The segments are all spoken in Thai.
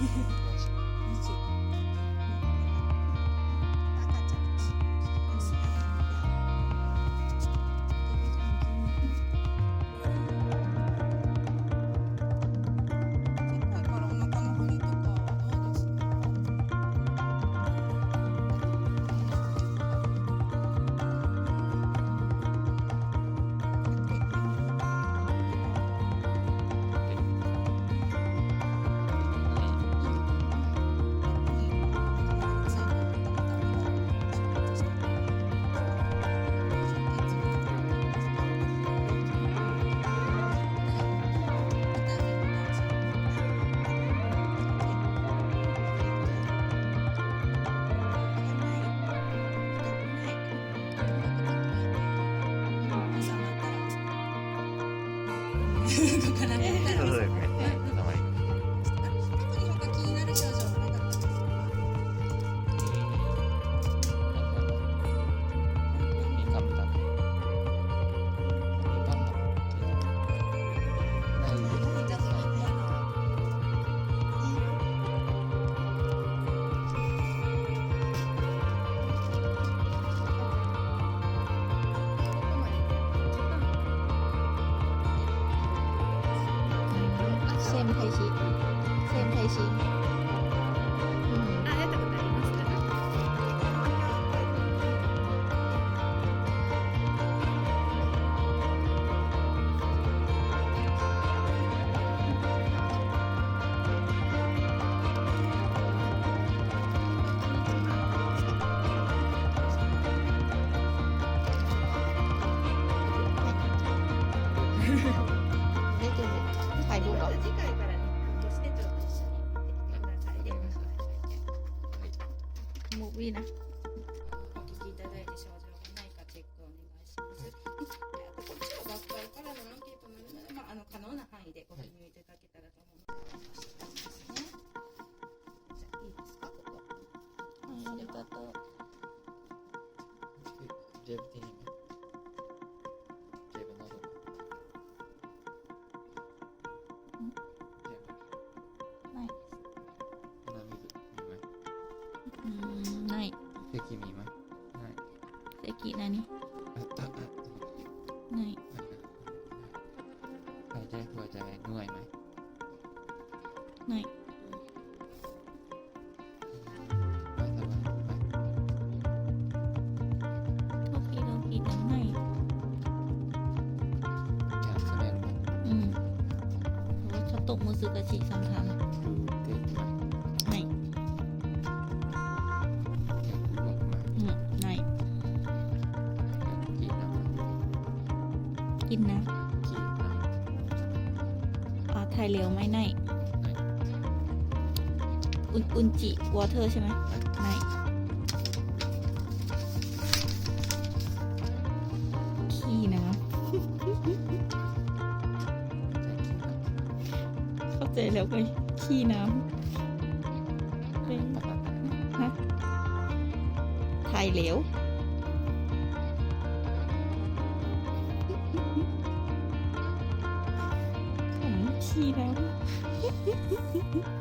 Yeah. มไทชิ ウィーお聞きいただいて症状がないかチェックお願いします。あとこっちの学会からのアンケートもあるので、まあ、あの可能な範囲でご記入いただけたらと思います。はい、じゃいいですかここ。ありがとう。อืมない เทคิมีไหมไม่ 席何 อ่ะอ่ะอ่ะ ない หายใจหัวใจเหนื่อยไหม ない กินนะกินน้ำอ่าไทยเร็วไม่ないไหนอุนอุนจิวอเตอร์ใช่ไหมไม่ขี้นะใจกินน้ำเข้าใจแล้วไงขี้น้ำเป็นฮะไทยเหลว ผมขี้ว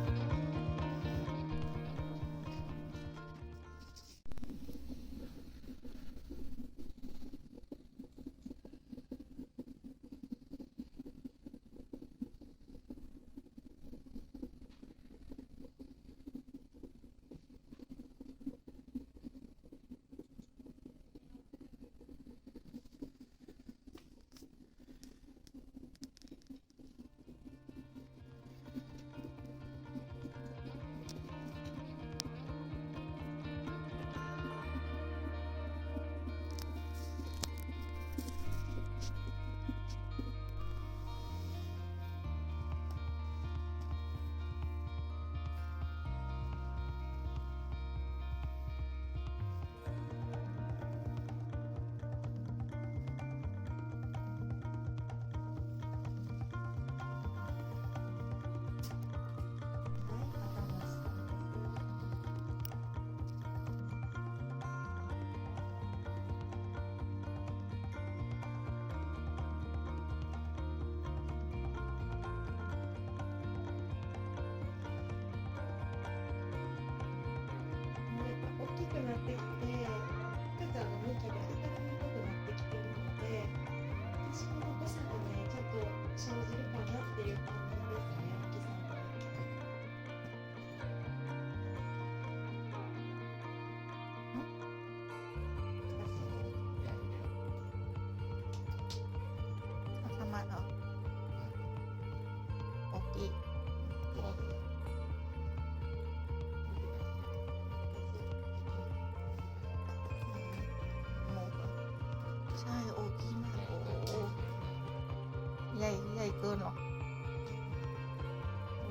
やいやいくの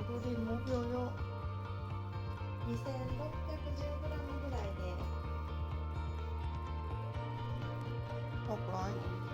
踊りもぎょよ 2610g ぐらいでポポン。い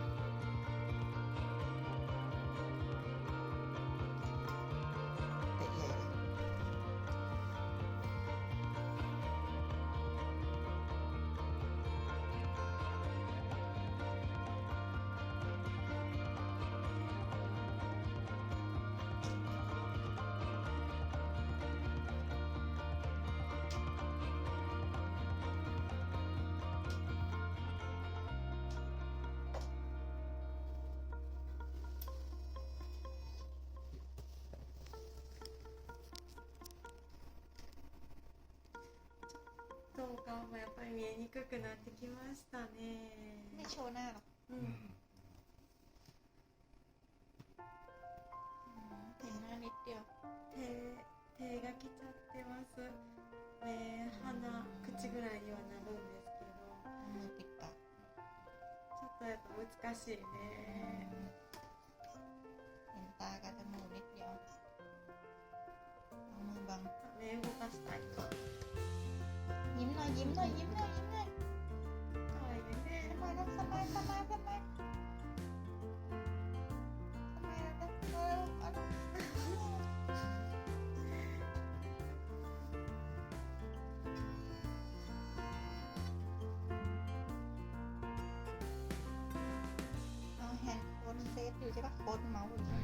とお顔もやっぱり見えにくくなってきましたね ไม่โชว์หน้าหรอก うん อืมเห็นหน้านิดเดียว 手手が来ちゃってます目鼻口ぐらいにはなるんですけど มือปิดปาก ちょっとやっぱ難しいね เห็นตากับจมูกนิดเดียวเอามือบัง 目動かしたい ยิ้มหน่อยยิ้มหน่อยยิ้มหน่อยยิ้มหน่อยหน่อยยิ้มหน่อยหน่อยสบายสบายสบายสบายแล้วเออเอาดูเอาแฮนด์โค้ดเซฟอยู่ใช่ปะโค้ดเมาส์อยู่ใช่ไหม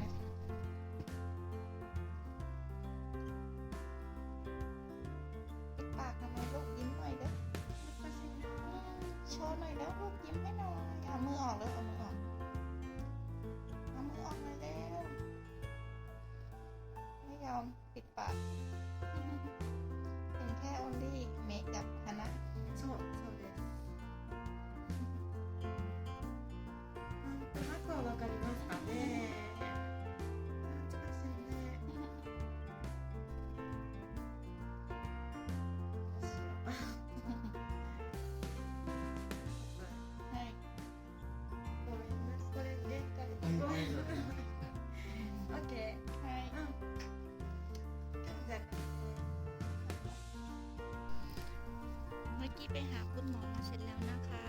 อกี้ไปหาคุณหมอมาเสร็จแล้วนะคะ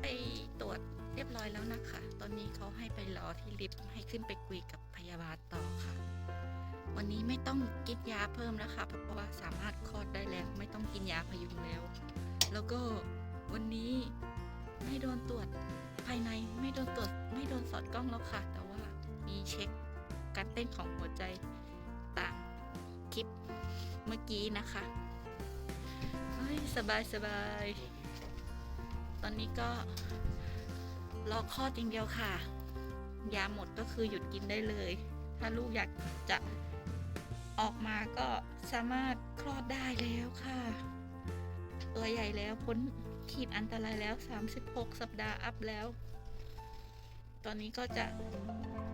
ไปตรวจเรียบร้อยแล้วนะคะ ตอนนี้เขาให้ไปรอที่ลิฟต์ให้ขึ้นไปคุยกับพยาบาลต่อค่ะ วันนี้ไม่ต้องกินยาเพิ่มนะคะเพราะว่าสามารถคลอดได้แล้วไม่ต้องกินยาพยุงแล้ว แล้วก็วันนี้ไม่โดนตรวจภายในไม่โดนตรวจไม่โดนสอดกล้องแล้วค่ะ แต่ว่ามีเช็คการเต้นของหัวใจตามคลิปเมื่อกี้นะคะ ยสบายสบาย ตอนนี้ก็รอคลอดอย่างเดียวค่ะ ยาหมดก็คือหยุดกินได้เลย ถ้าลูกอยากจะออกมาก็สามารถคลอดได้แล้วค่ะ ตัวใหญ่แล้วพ้นขีดอันตรายแล้ว 36 สัปดาห์อัพแล้ว ตอนนี้ก็จะ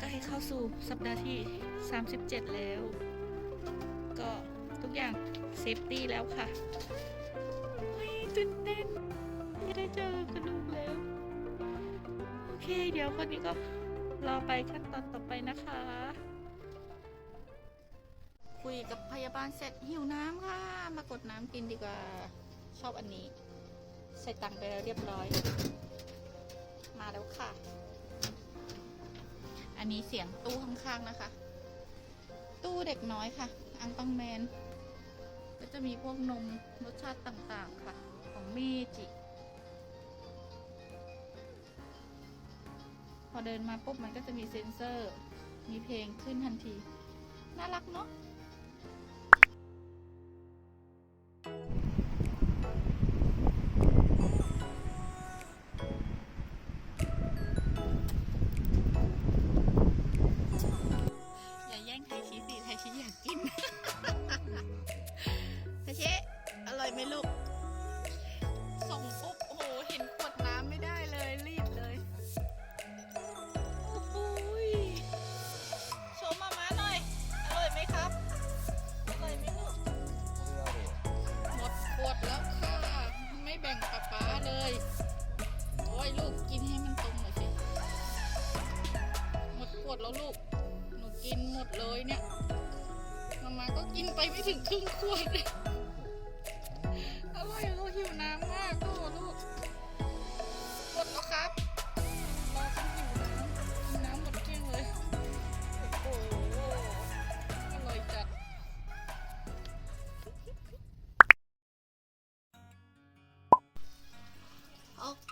ใกล้เข้าสู่สัปดาห์ที่ 37 แล้ว ก็ทุกอย่างเซฟตี้แล้วค่ะ ตื่นเต้นไม่ได้เจอกระดูกแล้ว โอเค เดี๋ยวคนนี้ก็รอไปขั้นตอนต่อไปนะคะ คุยกับพยาบาลเสร็จหิวน้ำค่ะ มากดน้ำกินดีกว่า ชอบอันนี้ ใส่ตังค์ไปแล้วเรียบร้อย มาแล้วค่ะ อันนี้เสียงตู้ข้างๆนะคะ ตู้เด็กน้อยค่ะ อังปังแมนก็จะมีพวกนมรสชาติต่างๆค่ะ เมจิ พอเดินมาปุ๊บมันก็จะมีเซ็นเซอร์ มีเพลงขึ้นทันที น่ารักเนาะ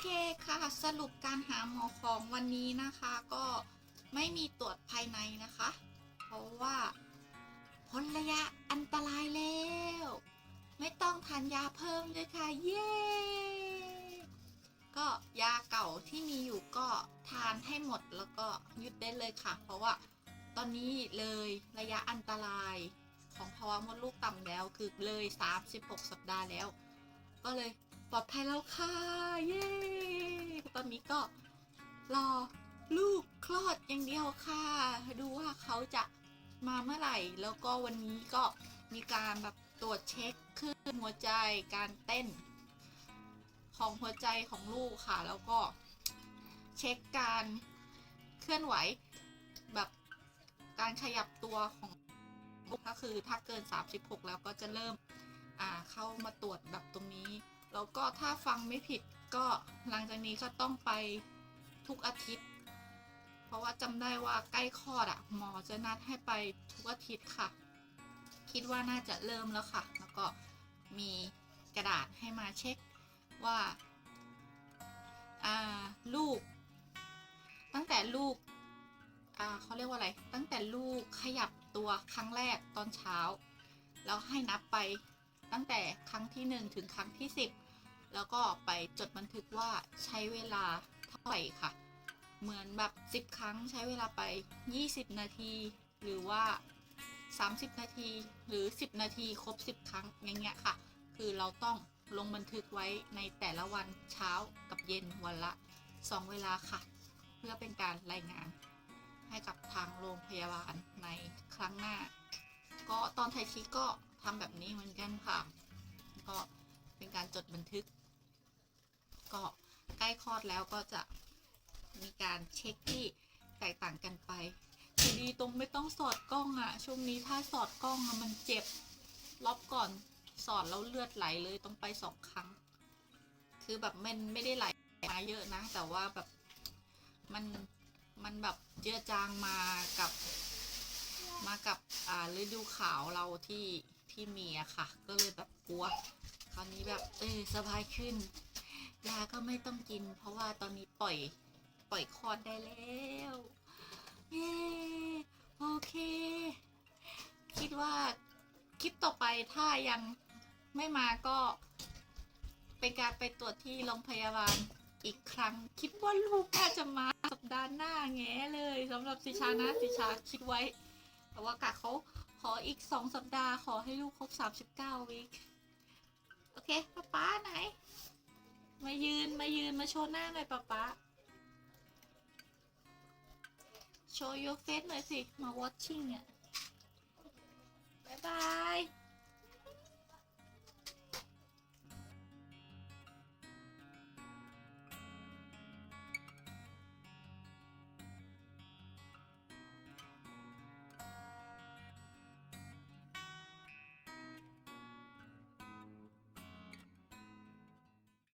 เคค่ะ สรุปการหาหมอของวันนี้นะคะ ก็ไม่มีตรวจภายในนะคะ เพราะว่าพ้นระยะอันตรายแล้ว ไม่ต้องทานยาเพิ่มเลยค่ะ เย้ ก็ยาเก่าที่มีอยู่ก็ทานให้หมดแล้วก็หยุดได้เลยค่ะ เพราะว่าตอนนี้เลยระยะอันตรายของภาวะมดลูกต่ำแล้วคือเลย 36 สัปดาห์แล้ว ก็เลย ปลอดภัยแล้วค่ะ เย้ ตอนนี้ก็รอลูกคลอดอย่างเดียวค่ะ ดูว่าเขาจะมาเมื่อไหร่ แล้วก็วันนี้ก็มีการแบบตรวจเช็คคลื่นหัวใจการเต้น ของหัวใจของลูกค่ะ แล้วก็เช็คการเคลื่อนไหวแบบการขยับตัวของลูกก็คือถ้าเกิน 36 แล้วก็จะเริ่มอ่าเข้ามาตรวจแบบตรงนี้ แล้วก็ถ้าฟังไม่ผิดก็หลังจากนี้ก็ต้องไปทุกอาทิตย์ เพราะว่าจำได้ว่าใกล้คลอดอะหมอจะนัดให้ไปทุกอาทิตย์ค่ะ คิดว่าน่าจะเริ่มแล้วค่ะ แล้วก็มีกระดาษให้มาเช็คว่าลูก ตั้งแต่ลูกเขาเรียกว่าอะไร ตั้งแต่ลูกขยับตัวครั้งแรกตอนเช้า แล้วให้นับไปตั้งแต่ครั้งที่ 1 ถึงครั้งที่ 10 แล้วก็ไปจดบันทึกว่าใช้เวลาเท่าไหร่ค่ะ เหมือนแบบ 10 ครั้งใช้เวลาไป 20 นาที หรือว่า 30 นาทีหรือ 10 นาทีครบ 10 ครั้งอย่างเงี้ยค่ะ คือเราต้องลงบันทึกไว้ในแต่ละวันเช้ากับเย็นวันละ 2 เวลาค่ะ เพื่อเป็นการรายงานให้กับทางโรงพยาบาลในครั้งหน้า ก็ตอนไทยชิก็ทำแบบนี้เหมือนกันค่ะ ก็ เป็นการจดบันทึก ก็ใกล้คลอดแล้วก็จะมีการเช็คที่แตกต่างกันไปทีดีตรงไม่ต้องสอดกล้องอะช่วงนี้ถ้าสอดกล้องอะมันเจ็บรอบก่อนสอดแล้วเลือดไหลเลยต้องไปสองครั้ง คือแบบมันไม่ได้ไหลมาเยอะนะ แต่ว่าแบบมันมันแบบเจือจางมากับมากับอ่าฤดูขาวเราที่ที่มีอะค่ะ ก็เลยแบบกลัว คราวนี้แบบเออสบายขึ้น ยาก็ไม่ต้องกิน เพราะว่าตอนนี้ปล่อย ปล่อยคลอดได้แล้วเย้โอเค คิดว่าคลิปต่อไปถ้ายังไม่มาก็เป็นการไปตรวจที่โรงพยาบาลอีกครั้ง คิดว่าลูกน่าจะมาสัปดาห์หน้าแง่เลยสำหรับสิชานะสิชาคิดไว้ แต่ว่ากะเขาขออีกสองสัปดาห์ขอให้ลูกครบ 39วีค โอเคป๊าป๊าไหน มายืนมายืนมาโชว์หน้าหน่อยป๊าป๊าโชว์ your face หน่อยสิ มา watching อะ บ๊ายบาย